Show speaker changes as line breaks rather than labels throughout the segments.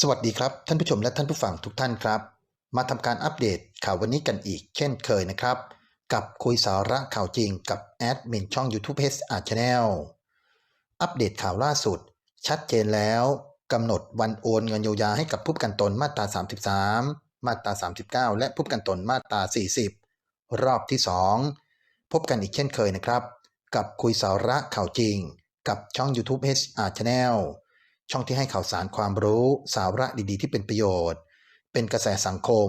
สวัสดีครับ ท่านผู้ชมและท่านผู้ฟังทุกท่านครับ มาทำการอัปเดตข่าววันนี้กันอีกเช่นเคยนะครับ กับคุยสาระข่าวจริงกับแอดมินช่อง YouTube h r Channel อัปเดตข่าวล่าสุด ชัดเจนแล้วกำหนดวันโอนเงินเยียวยาให้กับผู้ประกันตนมาตรา 33 มาตรา 39 และผู้ประกันตนมาตรา 40 รอบที่ 2 พบกันอีกเช่นเคยนะครับ กับคุยสาระข่าวจริง กับช่อง YouTube HR Channel ช่องที่ให้ข่าวสารความรู้สาระดีๆ ที่เป็นประโยชน์ เป็นกระแสสังคม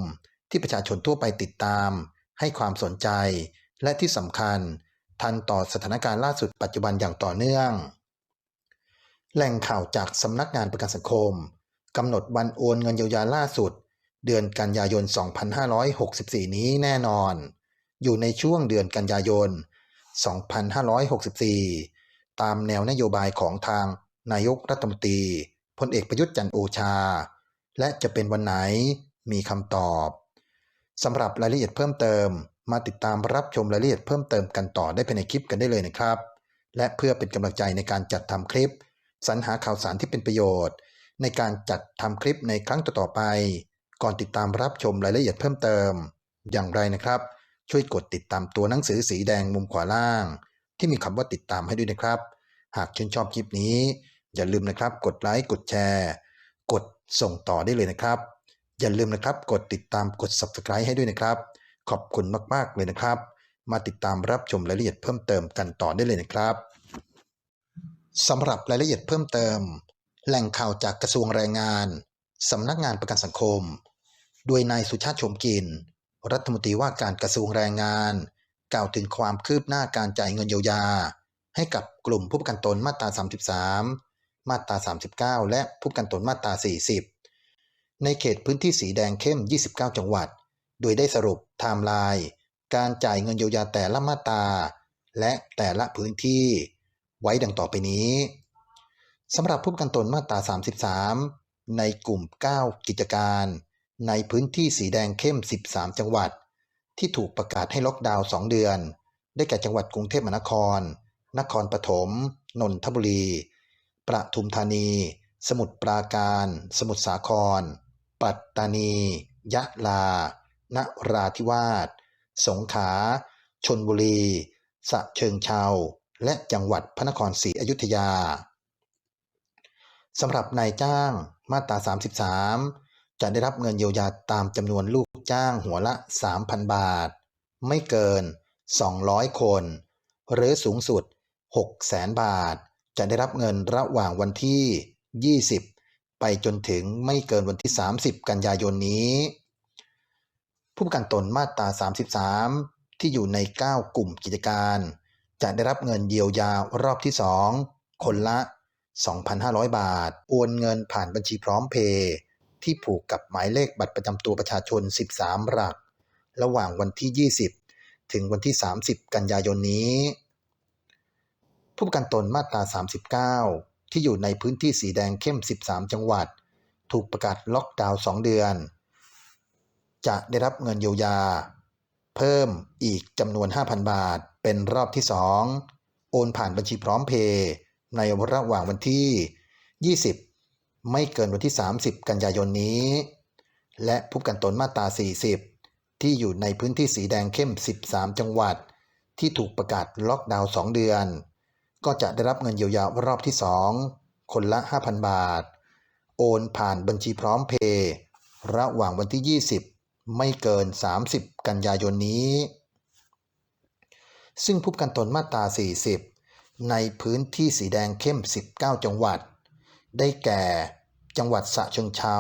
ที่ประชาชนทั่วไปติดตาม ให้ความสนใจ และที่สำคัญ ทันต่อสถานการณ์ล่าสุดปัจจุบันอย่างต่อเนื่อง แหล่งข่าวจากสำนักงานประกันสังคมกำหนดวันโอนเงินเยียวยาล่าสุด เดือนกันยายน 2564 นี้แน่นอน อยู่ในช่วงเดือนกันยายน 2564 ตามแนวนโยบายของทาง นายกรัฐมนตรีพลเอกประยุทธ์จันทร์โอชา และจะเป็นวันไหนมีคำตอบสำหรับรายละเอียดเพิ่มเติม มาติดตามรับชมรายละเอียดเพิ่มเติมกันต่อได้ภายในคลิปกันได้เลยนะครับ และเพื่อเป็นกำลังใจในการจัดทำคลิป สรรหาข่าวสารที่เป็นประโยชน์ ในการจัดทำคลิปในครั้งต่อๆไป ก่อนติดตามรับชมรายละเอียดเพิ่มเติม อย่างไรนะครับ ช่วยกดติดตามตัวหนังสือสีแดงมุมขวาล่าง ที่มีคำว่าติดตามให้ด้วยนะครับ หากชื่นชอบคลิปนี้ อย่าลืมนะครับ กดไลค์กดแชร์ กดส่งต่อได้เลยนะครับ อย่าลืมนะครับกดติดตามกด subscribe ให้ด้วยนะครับ ขอบคุณมากๆเลยนะครับ มาติดตามรับชมรายละเอียดเพิ่มเติมกันต่อได้เลยนะครับสำหรับรายละเอียดเพิ่มเติม แหล่งข่าวจากกระทรวงแรงงานสำนักงานประกันสังคม โดยนายสุชาติชมกิน รัฐมนตรีว่าการกระทรวงแรงงาน กล่าวถึงความคืบหน้าการจ่ายเงินเยียวยา ให้กับกลุ่มผู้ประกันตนมาตรา 33 มาตรา 39 และผู้กันตนมาตรา 40 ในเขตพื้นที่สีแดงเข้ม 29 จังหวัด โดยได้สรุปไทม์ไลน์การจ่ายเงินเยียวยาแต่ละมาตรา และแต่ละพื้นที่ ไว้ดังต่อไปนี้สำหรับผู้กันตนมาตรา 33 ในกลุ่ม 9 กิจการ ในพื้นที่สีแดงเข้ม 13 จังหวัด ที่ถูกประกาศให้ล็อกดาวน์ 2 เดือน ได้แก่จังหวัดกรุงเทพมหานคร นครปฐม นนทบุรี ประทุมธานี สมุทรปราการ สมุทรสาคร ปัตตานี ยะลา นราธิวาส สงขลา ชนบุรี สะเชิงเชา และจังหวัดพระนครศรีอยุธยา สำหรับนายจ้างมาตรา 33 จะได้รับเงินเยียวยาตามจำนวนลูกจ้างหัวละ 3,000 บาท ไม่เกิน 200 คน หรือสูงสุด 6,000 0บาท จะได้รับเงินระหว่างวันที่ 20 ไปจนถึงไม่เกินวันที่ 30 กันยายนนี้ ผู้ประกันตนมาตรา 33 ที่อยู่ใน 9 กลุ่มกิจการ จะได้รับเงินเยียวยารอบที่ 2 คนละ 2,500 บาท โอนเงินผ่านบัญชีพร้อมเพย์ที่ผูกกับหมายเลขบัตรประจำตัวประชาชน 13 หลัก ระหว่างวันที่ 20 ถึงวันที่ 30 กันยายนนี้ ผู้ประกันตนมาตรา 39 ที่อยู่ในพื้นที่สีแดงเข้ม 13 จังหวัด ถูกประกาศล็อกดาวน์ 2 เดือน จะได้รับเงินเยียวยา เพิ่มอีกจำนวน 5,000 บาท เป็นรอบที่ 2 โอนผ่านบัญชีพร้อมเพย์ในระหว่างวันที่ 20 ไม่เกินวันที่ 30 กันยายนนี้ และผู้ประกันตนมาตรา 40 ที่อยู่ในพื้นที่สีแดงเข้ม 13 จังหวัด ที่ถูกประกาศล็อกดาวน์ 2 เดือน ก็จะได้รับเงินเยียวยารอบที่ 2 คนละ 5,000 บาท โอนผ่านบัญชีพร้อมเพย์ระหว่างวันที่ 20 ไม่เกิน 30 กันยายนนี้ ซึ่งผู้ประกันตนมาตรา 40 ในพื้นที่สีแดงเข้ม 19 จังหวัด ได้แก่ จังหวัดสะเชิงเชา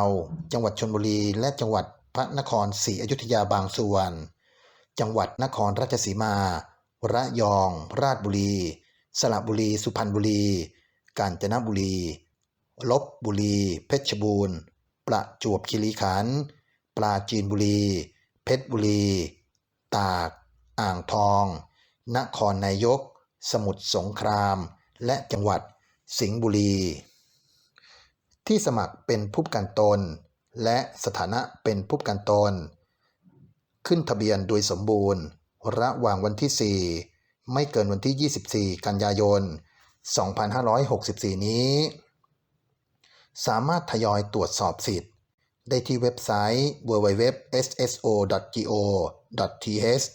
จังหวัดชลบุรี และจังหวัดพระนครศรีอยุธยาบางส่วน จังหวัดนครราชสีมา ระยอง ราชบุรี สระบุรี สุพรรณบุรี กาญจนบุรี ลบบุรี เพชรบูรณ์ ประจวบคีรีขันธ์ ปราจีนบุรี เพชรบุรี ตาก อ่างทอง นครนายก สมุทรสงคราม และจังหวัดสิงห์บุรี ที่สมัครเป็นผู้ประกันตน และสถานะเป็นผู้ประกันตน ขึ้นทะเบียนโดยสมบูรณ์ ระหว่างวันที่ 4 ไม่เกินวันที่ 24 กันยายน 2564 นี้ สามารถทยอยตรวจสอบสิทธิ์ ได้ที่เว็บไซต์ www.sso.go.th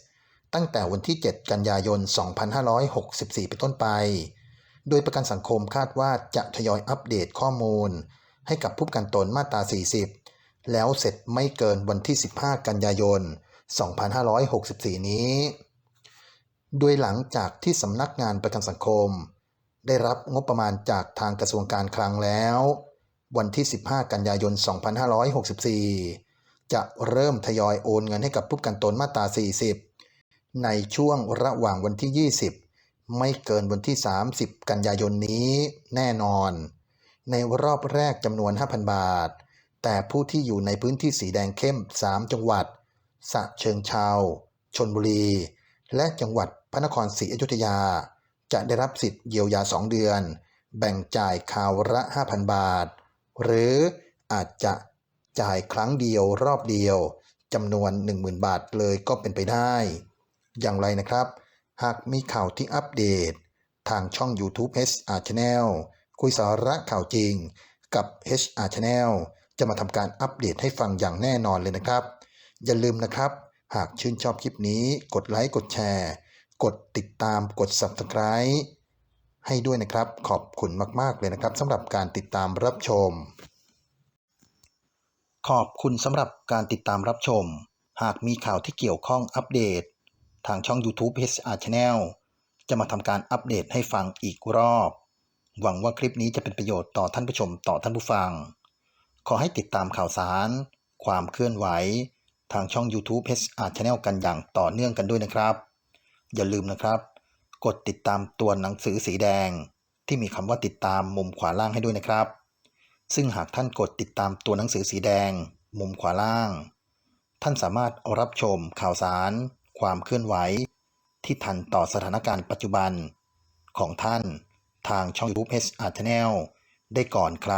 ตั้งแต่วันที่ 7 กันยายน 2564 เป็นต้นไป โดยประกันสังคมคาดว่าจะทยอยอัปเดตข้อมูล ให้กับผู้ประกันตนมาตรา 40 แล้วเสร็จไม่เกินวันที่ 15 กันยายน 2564 นี้ โดยหลังจากที่สำนักงานประกันสังคม ได้รับงบประมาณจากทางกระทรวงการคลังแล้ว วันที่ 15 กันยายน 2564 จะเริ่มทยอยโอนเงินให้กับผู้กันตนมาตรา 40 ในช่วงระหว่างวันที่ 20 ไม่เกินวันที่ 30 กันยายนนี้แน่นอน ในรอบแรกจำนวน 5,000 บาท แต่ผู้ที่อยู่ในพื้นที่สีแดงเข้ม 3 จังหวัดสะเชิงเชาชนบุรี และจังหวัด พระนครศรีอยุธยา จะได้รับสิทธิ์เยียวยา 2 เดือน แบ่งจ่ายคราวละ 5,000 บาท หรืออาจจะจ่ายครั้งเดียวรอบเดียวจำนวน 10,000 บาทเลยก็เป็นไปได้ อย่างไรนะครับ หากมีข่าวที่อัปเดต ทางช่อง YouTube HR Channel คุยสาระข่าวจริงกับ HR Channel จะมาทำการอัปเดตให้ฟังอย่างแน่นอนเลยนะครับ อย่าลืมนะครับ หากชื่นชอบคลิปนี้กดไลค์กดแชร์ กดติดตามกด Subscribe ให้ด้วยนะครับ ขอบคุณมาก ๆ เลยนะครับสำหรับการติดตามรับชม ขอบคุณสำหรับการติดตามรับชม หากมีข่าวที่เกี่ยวข้องอัปเดต ทางช่อง YouTube HR Channel จะมาทำการอัปเดตให้ฟังอีกรอบ หวังว่าคลิปนี้จะเป็นประโยชน์ต่อท่านผู้ชมต่อท่านผู้ฟัง ขอให้ติดตามข่าวสาร ความเคลื่อนไหว ทางช่อง YouTube HR Channel กันอย่างต่อเนื่องกันด้วยนะครับ อย่าลืมนะครับ กดติดตามตัวหนังสือสีแดง ที่มีคำว่าติดตามมุมขวาล่างให้ด้วยนะครับ ซึ่งหากท่านกดติดตามตัวหนังสือสีแดง มุมขวาล่าง ท่านสามารถรับชมข่าวสาร ความเคลื่อนไหว ที่ทันต่อสถานการณ์ปัจจุบัน ของท่านทางช่อง YouTube HR Channel ได้ก่อนใคร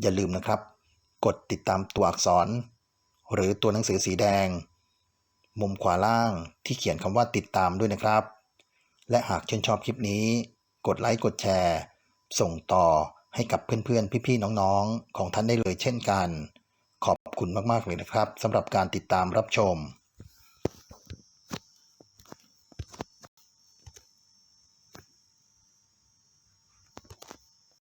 อย่าลืมนะครับ กดติดตามตัวอักษร หรือตัวหนังสือสีแดง มุมขวาล่างที่เขียนคำว่าติดตามด้วยนะครับ และหากชื่นชอบคลิปนี้ กดไลค์กดแชร์ ส่งต่อให้กับเพื่อนๆ พี่ๆ น้องๆ ของท่านได้เลยเช่นกัน ขอบคุณมากๆเลยนะครับสำหรับการติดตามรับชม